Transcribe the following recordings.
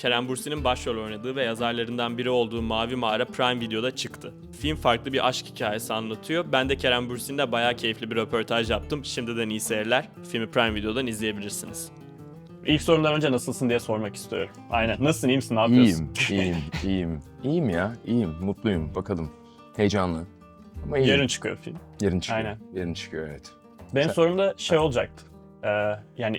Kerem Bürsin'in başrol oynadığı ve yazarlarından biri olduğu Mavi Mağara Prime Video'da çıktı. Film farklı bir aşk hikayesi anlatıyor. Ben de Kerem Bürsin'le bayağı keyifli bir röportaj yaptım. Şimdiden iyi seyirler. Filmi Prime Video'dan izleyebilirsiniz. İlk sorumdan önce nasılsın diye sormak istiyorum. Aynen. Nasılsın, iyi misin, ne yapıyorsun? İyiyim, iyiyim, iyiyim. İyiyim ya, iyiyim, mutluyum. Bakalım. Heyecanlı. Ama iyiyim. Yarın çıkıyor film. Yarın çıkıyor. Aynen. Yarın çıkıyor, evet. Benim Sen- sorum da şey olacaktı. Ee, yani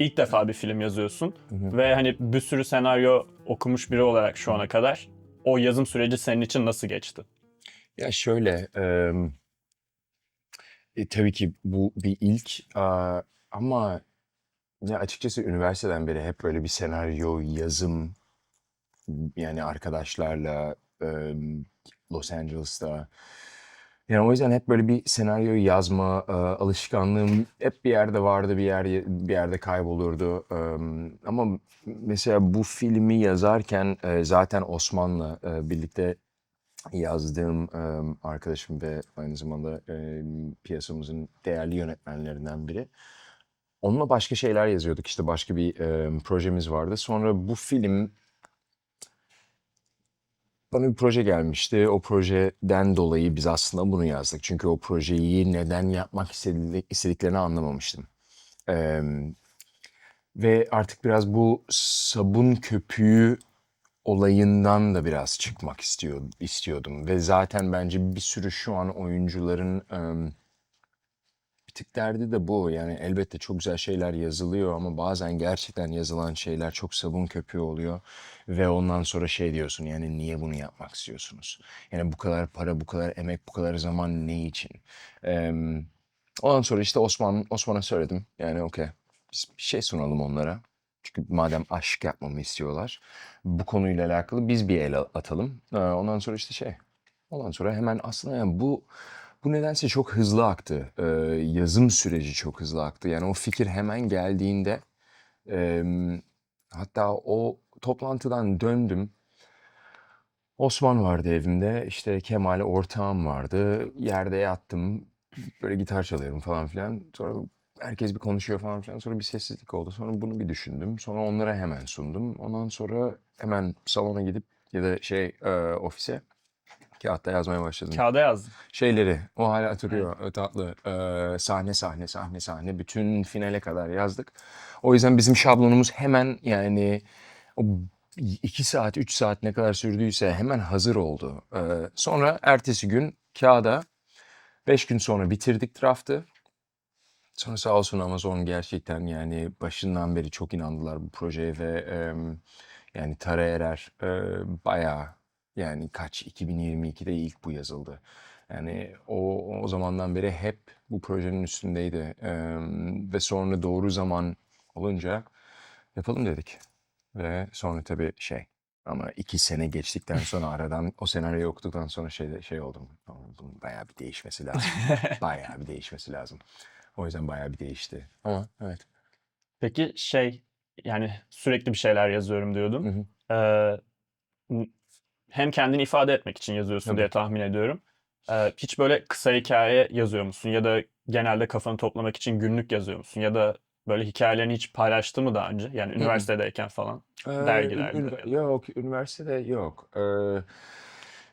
ilk defa bir film yazıyorsun hı. ve hani bir sürü senaryo okumuş biri olarak şu ana kadar o yazım süreci senin için nasıl geçti? Ya şöyle, e, tabii ki bu bir ilk aa, ama ya açıkçası üniversiteden beri hep böyle bir senaryo, yazım, yani arkadaşlarla em, Los Angeles'ta. Yani o yüzden hep böyle bir senaryo yazma e, alışkanlığım hep bir yerde vardı, bir yer bir yerde kaybolurdu. Em, ama mesela bu filmi yazarken e, zaten Osman'la e, birlikte yazdığım em, arkadaşım ve aynı zamanda em, piyasamızın değerli yönetmenlerinden biri. Onunla başka şeyler yazıyorduk işte başka bir em, projemiz vardı. Sonra bu film bana bir proje gelmişti. O projeden dolayı biz aslında bunu yazdık. Çünkü o projeyi neden yapmak istedi- istediklerini anlamamıştım. Em, ve artık biraz bu sabun köpüğü olayından da biraz çıkmak istiyor, istiyordum. Ve zaten bence bir sürü şu an oyuncuların em, bir tık derdi de bu. Yani elbette çok güzel şeyler yazılıyor ama bazen gerçekten yazılan şeyler çok sabun köpüğü oluyor. Ve ondan sonra şey diyorsun yani niye bunu yapmak istiyorsunuz? Yani bu kadar para, bu kadar emek, bu kadar zaman ne için? Em, ondan sonra işte Osman Osman'a söyledim. Yani okey biz bir şey sunalım onlara. Çünkü madem aşk yapmamı istiyorlar. Bu konuyla alakalı biz bir el atalım. Ee, Ondan sonra işte şey. Ondan sonra hemen aslında yani bu bu nedense çok hızlı aktı. Ee, yazım süreci çok hızlı aktı. Yani o fikir hemen geldiğinde em, hatta o toplantıdan döndüm. Osman vardı evimde. işte Kemal ortağım vardı. Yerde yattım. Böyle gitar çalıyorum falan filan. Sonra herkes bir konuşuyor falan filan. Sonra bir sessizlik oldu. Sonra bunu bir düşündüm. Sonra onlara hemen sundum. Ondan sonra hemen salona gidip ya da şey e, ofise kağıtta yazmaya başladım. Kağıda yazdım. Şeyleri o hala duruyor o tatlı e, sahne sahne sahne sahne bütün finale kadar yazdık. O yüzden bizim şablonumuz hemen yani o iki saat üç saat ne kadar sürdüyse hemen hazır oldu. E, sonra ertesi gün kağıda beş gün sonra bitirdik draftı. Sonra sağ olsun Amazon gerçekten yani başından beri çok inandılar bu projeye ve em, yani Tara Erer e, bayağı yani kaç 2022'de ilk bu yazıldı. Yani o, o zamandan beri hep bu projenin üstündeydi. Em, ve sonra doğru zaman olunca yapalım dedik. Ve sonra tabii şey ama iki sene geçtikten sonra aradan o senaryoyu okuduktan sonra şey, şey oldum. "Oğlum Bunun bayağı bir değişmesi lazım. bayağı bir değişmesi lazım. O yüzden bayağı bir değişti. Ama evet. Peki şey yani sürekli bir şeyler yazıyorum diyordum. Hı hı. Ee, hem kendini ifade etmek için yazıyorsun Tabii. diye tahmin ediyorum. Ee, hiç böyle kısa hikaye yazıyor musun ya da genelde kafanı toplamak için günlük yazıyor musun ya da böyle hikayelerini hiç paylaştın mı daha önce? Yani hı. üniversitedeyken falan. Ee, Dergilerde ün- ya da- Yok, üniversitede yok. Ee,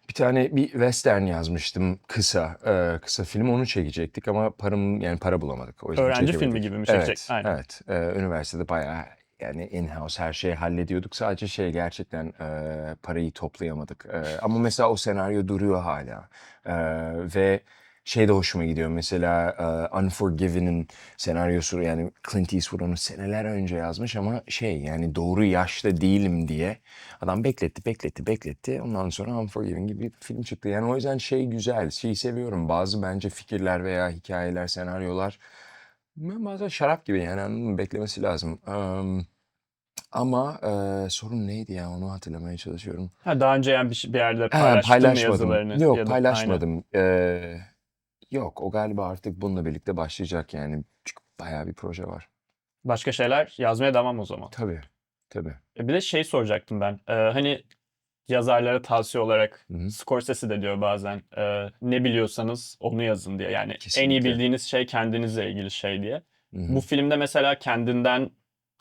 bir tane bir western yazmıştım kısa, ee, kısa film onu çekecektik ama param yani para bulamadık. O yüzden Öğrenci filmi çekemedik. gibi mi çekecek? Evet, Aynen. evet. Ee, üniversitede bayağı yani in-house her şeyi hallediyorduk. Sadece şey gerçekten ee, parayı toplayamadık. Ee, ama mesela o senaryo duruyor hala. Ee, ve şey de hoşuma gidiyor. Mesela ee, Unforgiven'in senaryosu yani Clint Eastwood onu seneler önce yazmış ama şey yani doğru yaşta değilim diye adam bekletti bekletti bekletti ondan sonra Unforgiven gibi bir film çıktı. Yani o yüzden şey güzel şeyi seviyorum bazı bence fikirler veya hikayeler senaryolar bazen şarap gibi yani anladın mı? beklemesi lazım. Am, ama ee, sorun neydi ya onu hatırlamaya çalışıyorum. Ha, daha önce yani bir, şey- bir yerde Ha, paylaştın mı yazılarını? Yok ya da, paylaşmadım. Ee, yok o galiba artık bununla birlikte başlayacak yani. Çünkü bayağı bir proje var. Başka şeyler yazmaya devam o zaman. Tabii. Tabii. E, Bir de şey soracaktım ben. Ee, hani yazarlara tavsiye olarak Hı hı. Scorsese de diyor bazen e, ne biliyorsanız onu yazın diye. Yani en iyi Kesinlikle. bildiğiniz şey kendinizle ilgili şey diye. Hı hı. Bu filmde mesela kendinden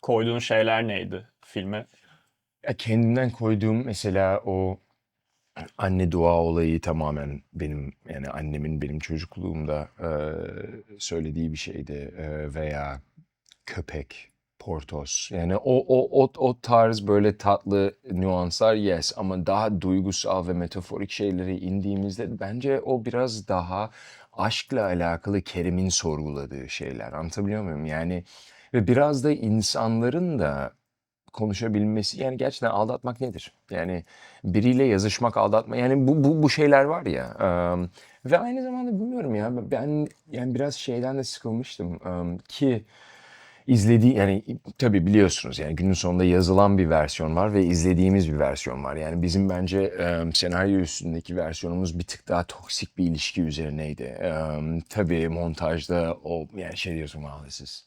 koyduğun şeyler neydi filme? Ya kendimden koyduğum mesela o anne dua olayı tamamen benim yani annemin benim çocukluğumda eee, söylediği bir şeydi Eee, veya köpek, portos yani o o o o tarz böyle tatlı nüanslar yes ama daha duygusal ve metaforik şeylere indiğimizde bence o biraz daha aşkla alakalı Kerim'in sorguladığı şeyler anlatabiliyor muyum? Yani ve biraz da insanların da konuşabilmesi yani gerçekten aldatmak nedir? Yani biriyle yazışmak aldatma yani bu bu bu şeyler var ya eee, ve aynı zamanda bilmiyorum ya ben yani biraz şeyden de sıkılmıştım eee, ki izlediği yani tabii biliyorsunuz yani günün sonunda yazılan bir versiyon var ve izlediğimiz bir versiyon var. Yani bizim bence eee, senaryo üstündeki versiyonumuz bir tık daha toksik bir ilişki üzerineydi. Eee, tabii montajda o yani şey diyorsun is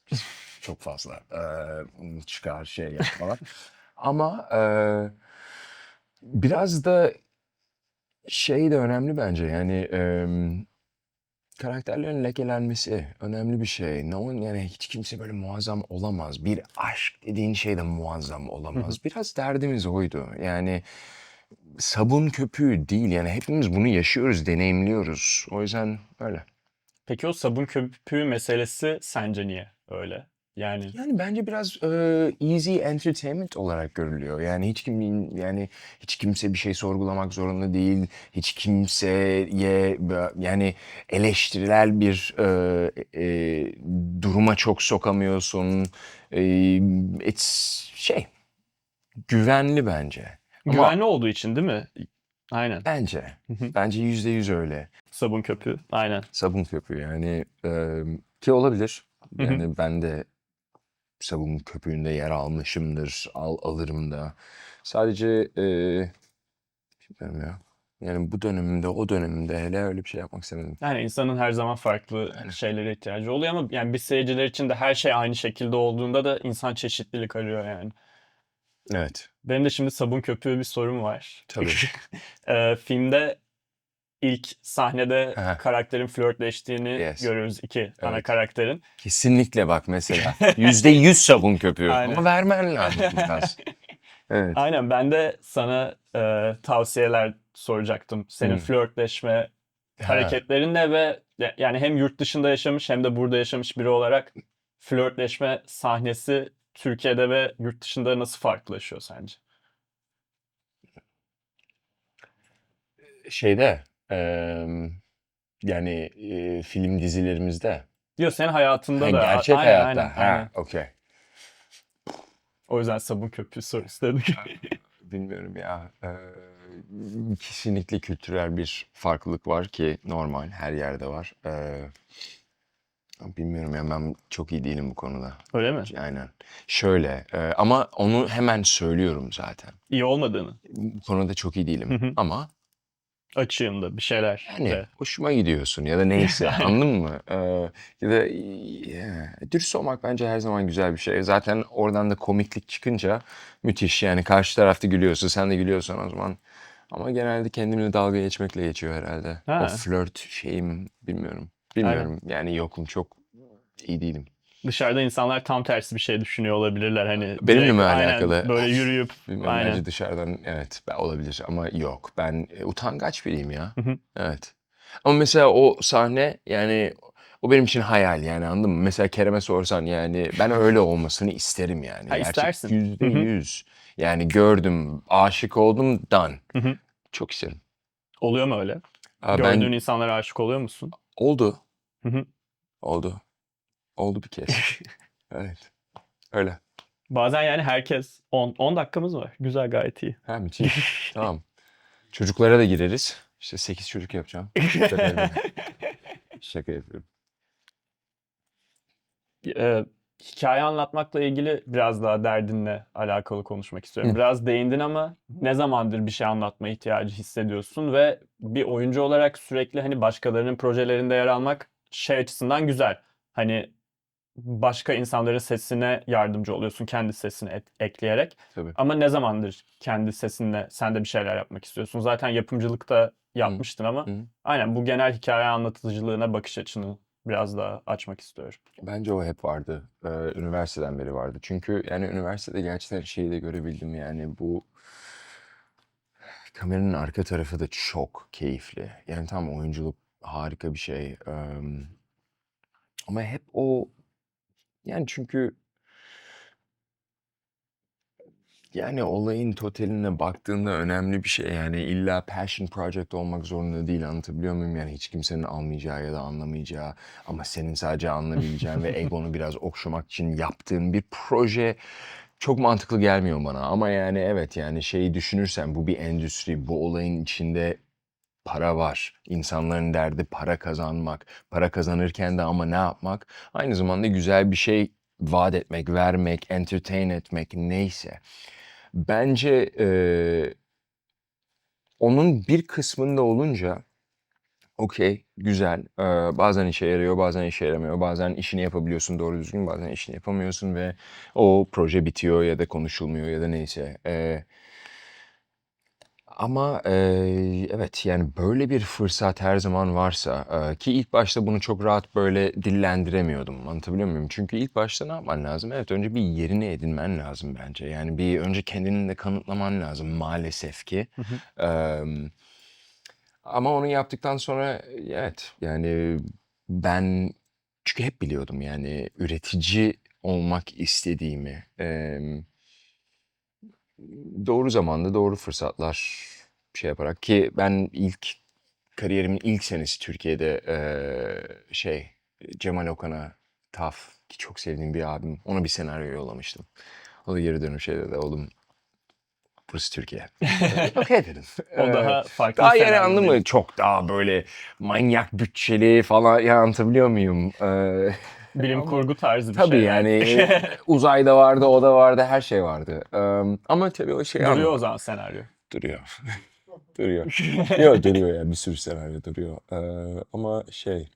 çok fazla eee, çıkar şey yapmalar. Ama eee, biraz da şey de önemli bence yani eee, karakterlerin lekelenmesi önemli bir şey. No one, yani hiç kimse böyle muazzam olamaz. Bir aşk dediğin şey de muazzam olamaz. Biraz derdimiz oydu. Yani sabun köpüğü değil. Yani hepimiz bunu yaşıyoruz, deneyimliyoruz. O yüzden öyle. Peki o sabun köpüğü meselesi sence niye öyle? Yani Yani bence biraz e, easy entertainment olarak görülüyor. Yani hiç kim yani hiç kimse bir şey sorgulamak zorunda değil. Hiç kimseye bö- yani eleştirel bir e, e, duruma çok sokamıyorsun. E, it's şey güvenli bence. Ama güvenli olduğu için değil mi? Aynen. bence Hı bence yüzde yüz öyle. Sabun köpüğü. Aynen. Sabun köpüğü yani e, ki olabilir. Hı hı. Yani ben de sabun köpüğünde yer almışımdır, al, alırım da. Sadece e, bilmiyorum ya. Yani bu dönemimde, o dönemimde hele öyle bir şey yapmak istemedim. Yani insanın her zaman farklı Aynen. şeylere ihtiyacı oluyor ama yani biz seyirciler için de her şey aynı şekilde olduğunda da insan çeşitlilik arıyor yani. Evet, Benim de şimdi sabun köpüğü bir sorum var. tabii. Ee, filmde ilk sahnede Aha. karakterin flörtleştiğini Yes. görüyoruz iki ana karakterin. Kesinlikle bak mesela. Yüzde yüz sabun köpüğü. Aynen. Ama vermen lazım biraz. Evet. Aynen ben de sana e, tavsiyeler soracaktım. Senin Hmm. flörtleşme Ha, hareketlerinle ve ya- yani hem yurt dışında yaşamış hem de burada yaşamış biri olarak flörtleşme sahnesi Türkiye'de ve yurt dışında nasıl farklılaşıyor sence? şeyde em, yani e, film dizilerimizde. Diyor senin hayatında Ha, da. gerçek aynen, hayatta. aynen, ha, aynen. okey. O yüzden sabun köpüğü soru istedik. Bilmiyorum ya. Eee, kesinlikle kültürel bir farklılık var ki normal her yerde var. Eee, bilmiyorum ya ben çok iyi değilim bu konuda. Öyle mi? Aynen. Şöyle eee, ama onu hemen söylüyorum zaten. İyi olmadığını. Bu konuda çok iyi değilim ama Açığında bir şeyler. yani de. hoşuma gidiyorsun ya da neyse anladın mı? Eee, ya da ya, dürüst olmak bence her zaman güzel bir şey. Zaten oradan da komiklik çıkınca müthiş yani karşı tarafta gülüyorsa sen de gülüyorsan o zaman. Ama genelde kendimle dalga geçmekle geçiyor herhalde. O Ha. flört şeyim bilmiyorum. Aynen. Bilmiyorum yani yokum çok iyi değilim. Dışarıda insanlar tam tersi bir şey düşünüyor olabilirler. Hani Benimle direkt mi aynen alakalı? böyle yürüyüp Bilmiyorum aynen. bence dışarıdan evet olabilir ama yok. Ben e, utangaç biriyim ya. Hı hı. Evet. Ama mesela o sahne yani o benim için hayal yani anladın mı? Mesela Kerem'e sorsan yani ben öyle olmasını isterim yani. Ha, Gerçek istersin. yüzde yüz. Yani gördüm, aşık oldum, hı. Çok isterim. Oluyor mu öyle? Aa, Gördüğün ben insanlara aşık oluyor musun? oldu. Hı hı. Oldu. Oldu bir kez. Evet. Öyle. Bazen yani herkes 10 10 dakikamız var. Güzel gayet iyi. Ha müthiş. Tamam. Çocuklara da gireriz. İşte 8 çocuk yapacağım. Şaka yapıyorum. Şaka yapıyorum. Eee, hikaye anlatmakla ilgili biraz daha derdinle alakalı konuşmak istiyorum. Hı. Biraz değindin ama ne zamandır bir şey anlatma ihtiyacı hissediyorsun ve bir oyuncu olarak sürekli hani başkalarının projelerinde yer almak şey açısından güzel. Hani başka insanların sesine yardımcı oluyorsun kendi sesini et- ekleyerek. Tabii. Ama ne zamandır kendi sesinle sen de bir şeyler yapmak istiyorsun? Zaten yapımcılıkta yapmıştın ama Hı. aynen bu genel hikaye anlatıcılığına bakış açını biraz daha açmak istiyorum. Bence o hep vardı. Ee, üniversiteden beri vardı. Çünkü yani üniversitede gerçekten şeyi de görebildim yani bu kameranın arka tarafı da çok keyifli. Yani tam oyunculuk harika bir şey. Eee, ama hep o yani çünkü yani olayın totaline baktığında önemli bir şey. Yani illa passion project olmak zorunda değil. Anlatabiliyor muyum? Yani hiç kimsenin almayacağı ya da anlamayacağı ama senin sadece anlayabileceğin ve egonu biraz okşamak için yaptığın bir proje çok mantıklı gelmiyor bana. Ama yani evet yani şeyi düşünürsen bu bir endüstri. Bu olayın içinde para var. İnsanların derdi para kazanmak. Para kazanırken de ama ne yapmak? Aynı zamanda güzel bir şey vaat etmek, vermek, entertain etmek neyse. Bence eee, onun bir kısmında olunca okey, güzel. Eee, bazen işe yarıyor, bazen işe yaramıyor. Bazen işini yapabiliyorsun doğru düzgün, bazen işini yapamıyorsun ve o proje bitiyor ya da konuşulmuyor ya da neyse. Eee, ama eee, evet yani böyle bir fırsat her zaman varsa eee, ki ilk başta bunu çok rahat böyle dillendiremiyordum. Anlatabiliyor muyum? Çünkü ilk başta ne yapman lazım? Evet önce bir yerini edinmen lazım bence. Yani bir önce kendini de kanıtlaman lazım maalesef ki. Hı ama onu yaptıktan sonra evet yani ben çünkü hep biliyordum yani üretici olmak istediğimi. Eee, doğru zamanda doğru fırsatlar şey yaparak ki ben ilk kariyerimin ilk senesi Türkiye'de eee, şey Cemal Okan'a Taf ki çok sevdiğim bir abim ona bir senaryo yollamıştım. O da geri dönüp şey dedi oğlum burası Türkiye. Okey dedim. O daha farklı daha yani anladın mı? Çok daha böyle manyak bütçeli falan ya anlatabiliyor muyum? Eee, Bilim ama kurgu tarzı bir tabii şey yani uzayda vardı, o da vardı, her şey vardı. Eee, ama tabii o şey Duruyor o anlamadım. zaman senaryo. Duruyor. Duruyor. Yok duruyor yani bir sürü senaryo duruyor. Eee, ama şey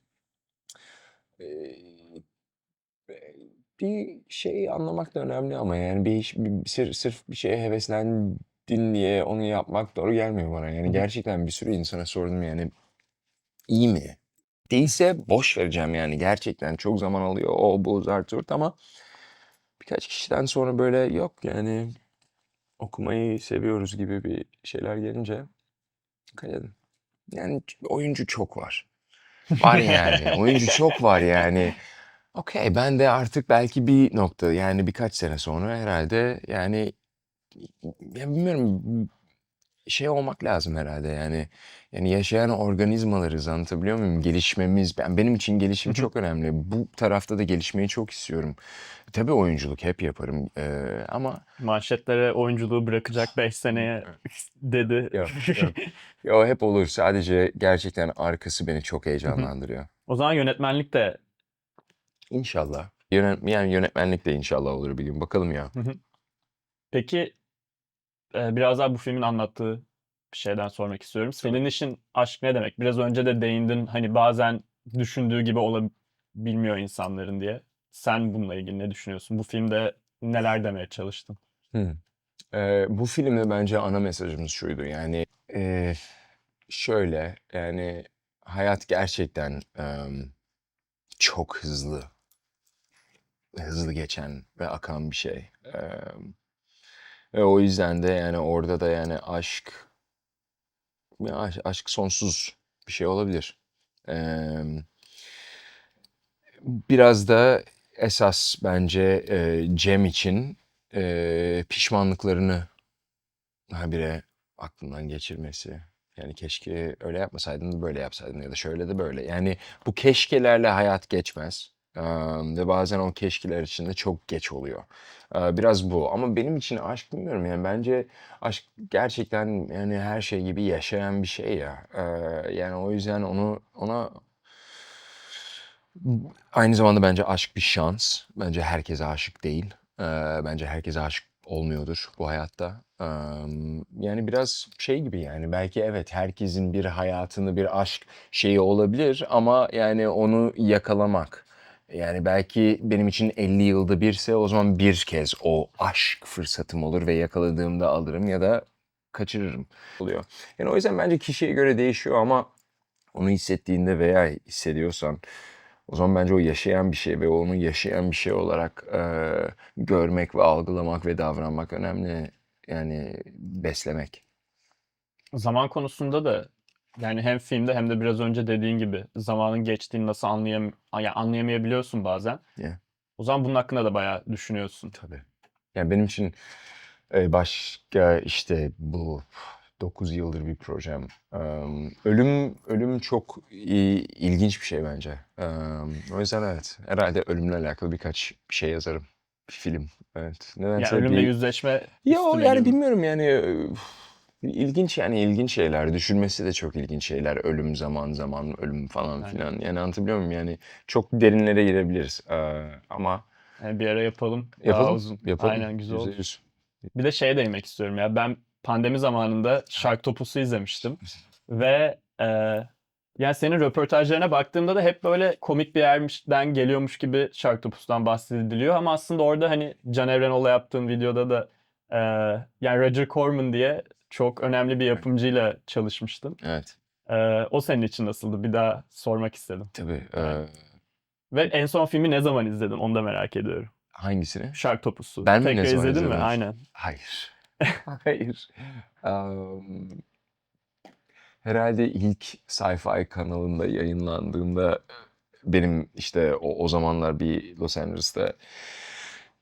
bir şeyi anlamak da önemli ama yani bir bir, sır- sırf bir şeye heveslendin diye onu yapmak doğru gelmiyor bana. Yani gerçekten bir sürü insana sordum yani iyi mi? Değilse boş vereceğim yani gerçekten çok zaman alıyor o bu zart zurt ama birkaç kişiden sonra böyle yok yani okumayı seviyoruz gibi bir şeyler gelince dedim. Yani oyuncu çok var. Var yani. Oyuncu çok var yani. Okey ben de artık belki bir nokta yani birkaç sene sonra herhalde yani ya bilmiyorum şey olmak lazım herhalde yani yani yaşayan organizmalarız anlatabiliyor muyum? Gelişmemiz ben benim için gelişim çok önemli. Bu tarafta da gelişmeyi çok istiyorum. Tabii oyunculuk hep yaparım eee, ama Manşetlere oyunculuğu bırakacak 5 seneye dedi. yok yok. Yo hep olur. Sadece gerçekten arkası beni çok heyecanlandırıyor. O zaman yönetmenlik de İnşallah. Yönet, yani yönetmenlik de inşallah olur bir gün. Bakalım ya. Peki e, biraz daha bu filmin anlattığı bir şeyden sormak istiyorum. Tabii. Senin için aşk ne demek? Biraz önce de değindin hani bazen düşündüğü gibi olabilmiyor insanların diye. Sen bununla ilgili ne düşünüyorsun? Bu filmde neler demeye çalıştın? Hı. Ee, bu filmde bence ana mesajımız şuydu. Yani e, şöyle yani hayat gerçekten em, çok hızlı, hızlı geçen ve akan bir şey. Em, ve o yüzden de yani orada da yani aşk, ya aş- aşk sonsuz bir şey olabilir. Em, biraz da esas bence e, Cem için e, pişmanlıklarını habire aklından geçirmesi. Yani keşke öyle yapmasaydın da böyle yapsaydın ya da şöyle de böyle. Yani bu keşkelerle hayat geçmez. Ve bazen o keşkeler içinde çok geç oluyor. Biraz bu. Ama benim için aşk bilmiyorum yani bence aşk gerçekten yani her şey gibi yaşayan bir şey ya. Yani o yüzden onu ona Aynı zamanda bence aşk bir şans. Bence herkese aşık değil. Bence herkese aşık olmuyordur bu hayatta. Yani biraz şey gibi yani belki evet herkesin bir hayatını bir aşk şeyi olabilir ama yani onu yakalamak. Yani belki benim için 50 yılda birse o zaman bir kez o aşk fırsatım olur ve yakaladığımda alırım ya da kaçırırım oluyor. Yani o yüzden bence kişiye göre değişiyor ama onu hissettiğinde veya hissediyorsan O zaman bence o yaşayan bir şey ve onu yaşayan bir şey olarak e, görmek ve algılamak ve davranmak önemli. Yani beslemek. Zaman konusunda da yani hem filmde hem de biraz önce dediğin gibi zamanın geçtiğini nasıl anlayam yani anlayamayabiliyorsun bazen. Yeah. O zaman bunun hakkında da bayağı düşünüyorsun. Tabii. Yani benim için e, başka işte bu 9 yıldır bir projem. Em, Ölüm ölüm çok i- ilginç bir şey bence. O yüzden evet herhalde ölümle alakalı birkaç bir şey yazarım. Bir film. Evet. Yani Nedense ölümle bir- yüzleşme Ya o yani gibi. bilmiyorum yani ilginç yani ilginç şeyler. Düşünmesi de çok ilginç şeyler. Ölüm zaman zaman ölüm falan Aynen. filan. Yani anlatabiliyor muyum? Yani çok derinlere girebiliriz. Ee, ama Yani bir ara yapalım. Daha yapalım. uzun. Yapalım. Aynen güzel Yüzde olur. yüz. Bir de şeye değinmek istiyorum ya. Ben pandemi zamanında Sharktopus'u izlemiştim. Ve e, yani senin röportajlarına baktığımda da hep böyle komik bir yermişten geliyormuş gibi Sharktopus'tan bahsediliyor. Ama aslında orada hani Can Evrenoğlu'la yaptığın videoda da e, yani Roger Corman diye çok önemli bir yapımcıyla çalışmıştın. Evet. E, o senin için nasıldı? Bir daha sormak istedim. Tabii. ee, Ve en son filmi ne zaman izledin? Onu da merak ediyorum. hangisini? Sharktopus'u. Ben mi Tekrar ne zaman izledin mi? izledim? Aynen. Hayır. Hayır. Am, herhalde ilk Sci-Fi kanalında yayınlandığında benim işte o, o zamanlar bir Los Angeles'ta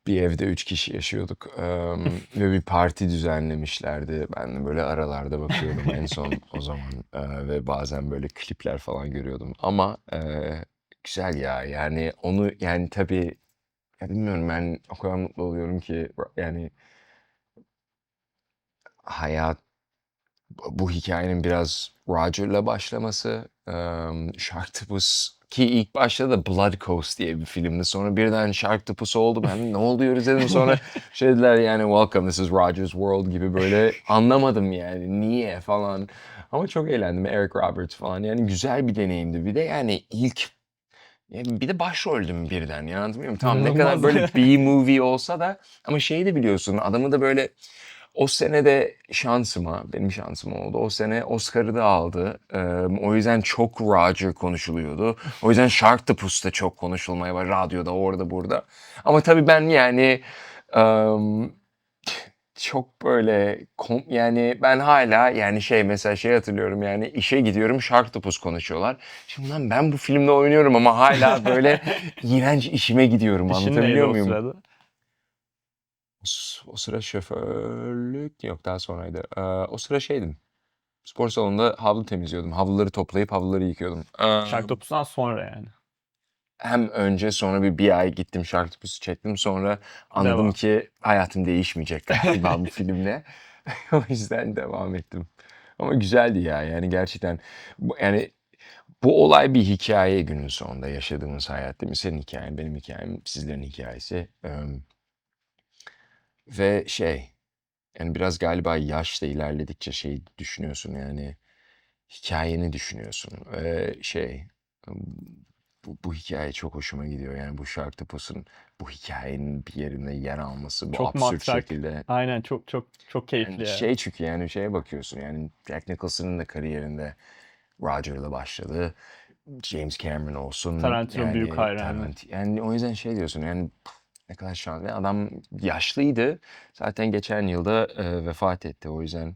bir evde üç kişi yaşıyorduk Am, ve bir parti düzenlemişlerdi. Ben de böyle aralarda bakıyordum en son o zaman Eee, ve bazen böyle klipler falan görüyordum. Ama eee, güzel ya yani onu yani tabii ya bilmiyorum ben o kadar mutlu oluyorum ki yani hayat bu hikayenin biraz Roger'la başlaması. Emm, Sharktopus ki ilk başta da Blood Coast diye bir filmdi. Sonra birden Sharktopus oldu. Ben ne oluyoruz dedim. Sonra şey dediler yani Welcome this is Roger's World gibi böyle anlamadım yani niye falan. Ama çok eğlendim. Eric Roberts falan yani güzel bir deneyimdi. Bir de yani ilk ya bir de başroldüm birden ya anlatabiliyor muyum? Tamam ne kadar böyle B-movie olsa da ama şeyi de biliyorsun adamı da böyle o sene de şansıma, benim şansım oldu. O sene Oscar'ı da aldı. Eee, o yüzden çok Roger konuşuluyordu. O yüzden Sharktopus da çok konuşulmaya var. Radyoda, orada, burada. Ama tabii ben yani emm, çok böyle yani ben hala yani şey mesela şey hatırlıyorum yani işe gidiyorum Sharktopus konuşuyorlar. Şimdi lan ben bu filmde oynuyorum ama hala böyle iğrenç işime gidiyorum İşin anlatabiliyor muyum? O, s- o sıra şoförlük yok daha sonraydı. Ee, o sıra şeydim. Spor salonunda havlu temizliyordum. Havluları toplayıp havluları yıkıyordum. Ee, Sharktopus'tan sonra yani. hem önce sonra bir, bir ay gittim Sharktopus'u çektim. Sonra anladım Devam. ki hayatım değişmeyecek galiba bu filmle. o yüzden devam ettim. Ama güzeldi ya yani gerçekten. Bu, yani bu olay bir hikaye günün sonunda yaşadığımız hayat değil mi? Senin hikayen, benim hikayem, sizlerin hikayesi. Ee, ve şey yani biraz galiba yaşla ilerledikçe şey düşünüyorsun yani hikayeni düşünüyorsun. Ve şey bu, bu hikaye çok hoşuma gidiyor. Yani bu Sharktopus'un bu hikayenin bir yerinde yer alması bu Çok absürt matrak. şekilde. Aynen çok çok çok keyifli Yani ya. şey çünkü yani şeye bakıyorsun yani Jack Nicholson'ın da kariyerinde Roger'la başladı. James Cameron olsun. Tarantino büyük hayranı. Tarant- yani o yüzden şey diyorsun yani ne kadar şanslı. Yani adam yaşlıydı. Zaten geçen yılda e, vefat etti. O yüzden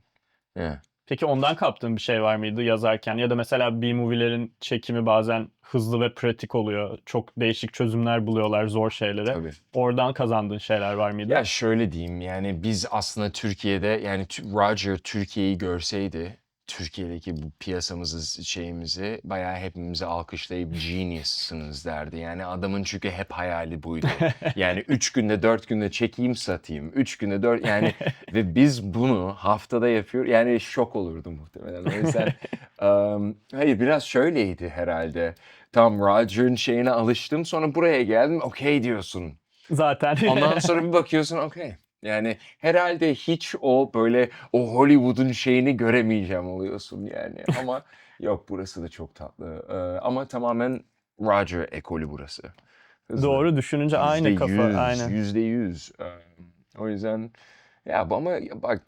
yeah. Peki ondan kaptığın bir şey var mıydı yazarken? Ya da mesela B-movie'lerin çekimi bazen hızlı ve pratik oluyor. Çok değişik çözümler buluyorlar zor şeylere. tabii. Oradan kazandığın şeyler var mıydı? Ya şöyle diyeyim yani biz aslında Türkiye'de yani Roger Türkiye'yi görseydi Türkiye'deki bu piyasamızı şeyimizi bayağı hepimizi alkışlayıp genius'sınız derdi. Yani adamın çünkü hep hayali buydu. Yani üç günde dört günde çekeyim satayım. Üç günde dört yani ve biz bunu haftada yapıyor. Yani şok olurdu muhtemelen. O yüzden em, hayır biraz şöyleydi herhalde. Tam Roger'ın şeyine alıştım sonra buraya geldim okey diyorsun. Zaten. Ondan sonra bir bakıyorsun okey. Yani herhalde hiç o böyle o Hollywood'un şeyini göremeyeceğim oluyorsun yani. Ama yok burası da çok tatlı. Ee, ama tamamen Roger ekolü burası. Hızlı. Doğru düşününce aynı Yüzde kafa. yüz, Aynen. Yüzde yüz. O yüzden ya ama ya bak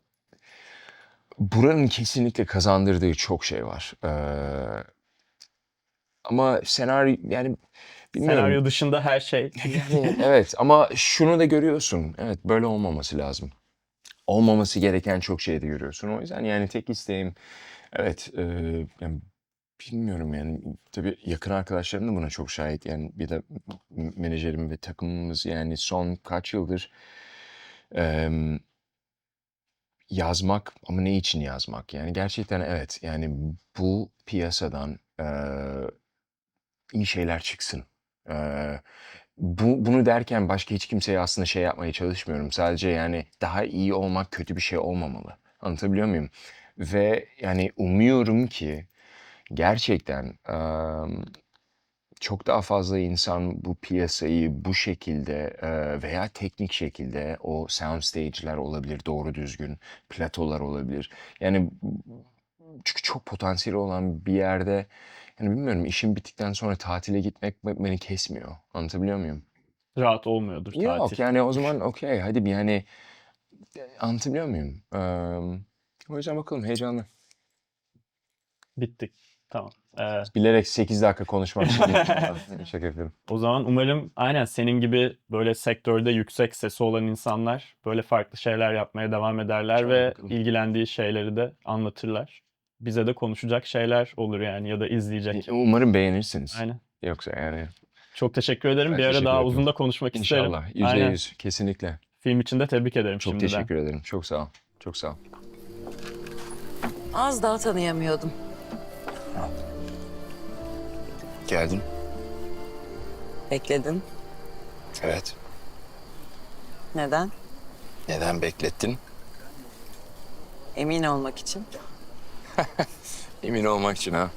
buranın kesinlikle kazandırdığı çok şey var. Ee, Ama senaryo yani bilmiyorum. Senaryo dışında her şey. Yani evet ama şunu da görüyorsun. Evet böyle olmaması lazım. Olmaması gereken çok şey de görüyorsun. O yüzden yani tek isteğim evet e, yani bilmiyorum yani tabii yakın arkadaşlarım da buna çok şahit. Yani bir de menajerim ve takımımız yani son kaç yıldır em, yazmak ama ne için yazmak? Yani gerçekten evet yani bu piyasadan e, iyi şeyler çıksın. Eee, bu, bunu derken başka hiç kimseye aslında şey yapmaya çalışmıyorum. Sadece yani daha iyi olmak kötü bir şey olmamalı. Anlatabiliyor muyum? Ve yani umuyorum ki gerçekten eee, çok daha fazla insan bu piyasayı bu şekilde veya teknik şekilde o sound stage'ler olabilir doğru düzgün, platolar olabilir. Yani çünkü çok potansiyeli olan bir yerde yani bilmiyorum işim bittikten sonra tatile gitmek be- beni kesmiyor. Anlatabiliyor muyum? Rahat olmuyordur Yok tatil. yani o zaman okey hadi bir yani anlatabiliyor muyum? Eee, o yüzden bakalım heyecanlı. Bittik. Tamam. Ee, Bilerek 8 dakika konuşmak için. Şaka yapıyorum. o zaman umarım aynen senin gibi böyle sektörde yüksek sesi olan insanlar böyle farklı şeyler yapmaya devam ederler İnşallah ve bakalım. ilgilendiği şeyleri de anlatırlar. Bize de konuşacak şeyler olur yani ya da izleyecek. Umarım beğenirsiniz. Aynen. Yoksa yani Çok teşekkür ederim. Ben bir ara daha ederim. uzun da konuşmak isterim. inşallah yüzde yüz kesinlikle. Film için de tebrik ederim Çok şimdiden. teşekkür ederim. Çok sağ ol. Çok sağ ol. Az daha tanıyamıyordum. Geldin. Bekledin. Evet. Neden? Neden beklettin? Emin olmak için. Emin olmak için ha.